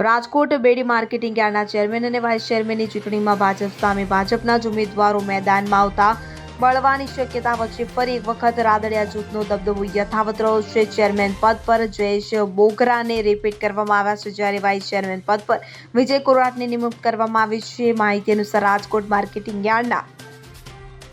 Rajkot Bedi marketing યાર્ડના chairman અને vice ચેરમેનની ચૂંટણીમાં ભાજપ સામે ભાજપના જ ઉમેદવારો મેદાનમાં આવતા બળવાની શક્યતા વચ્ચે ફરી એક વખત રાદડિયા જૂથનો દબદબો યથાવત રહ્યો છે. ચેરમેન પદ પર જયેશ બોગરાને રિપીટ કરવામાં આવ્યા છે જ્યારે વાઇસ ચેરમેન પદ પર વિજય કોરાટની નિમણૂક કરવામાં આવી છે. માહિતી અનુસાર રાજકોટ માર્કેટિંગ યાર્ડના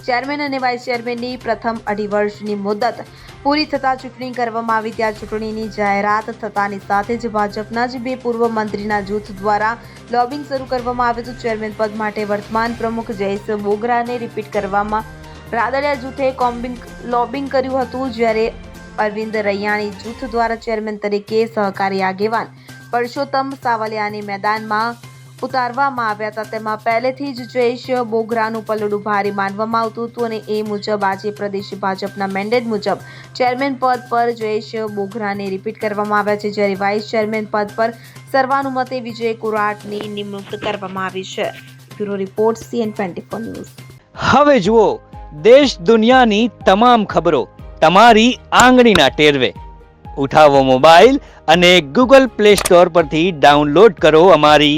ચેરમેન અને વાઇસ ચેરમેનની પ્રથમ અઢી વર્ષની મુદત પૂરી થતાં ચૂંટણી કરવામાં આવી. ત્યાં ચૂંટણીની જાહેરાત થતાની સાથે જ ભાજપના જ બે પૂર્વ મંત્રીના જૂથ દ્વારા લોબિંગ શરૂ કરવામાં આવ્યું હતું. ચેરમેન પદ માટે વર્તમાન પ્રમુખ જયેશ બોગરાને રિપીટ કરવામાં રાદડિયા જૂથે કોમ્બિંગ, લોબિંગ કર્યું હતું, જ્યારે અરવિંદ રૈયાણી જૂથ દ્વારા ચેરમેન તરીકે સહકારી આગેવાન પરસોત્તમ સાવલિયાની મેદાનમાં ઉતારવામાં આવ્યા હતા. તેમાં પહેલેથી જ જયેશ બોગરાનું પલડું ભારે માનવામાં આવતું હતું અને એ મુજબ આજે પ્રદેશ ભાજપના મેન્ડેટ મુજબ ચેરમેન પદ પર જયેશ બોગરાને રિપીટ કરવામાં આવ્યા છે, જ્યારે વાઇસ ચેરમેન પદ પર સર્વાનુમતે વિજય કુરાટની નિમણૂક કરવામાં આવી છે. Bureau report, CN twenty news. હવે જુઓ, દેશ દુનિયાની તમામ ખબરો તમારી આંગળીના ટેરવે. ઉઠાવો મોબાઈલ અને ગૂગલ પ્લે સ્ટોર પરથી ડાઉનલોડ કરો અમારી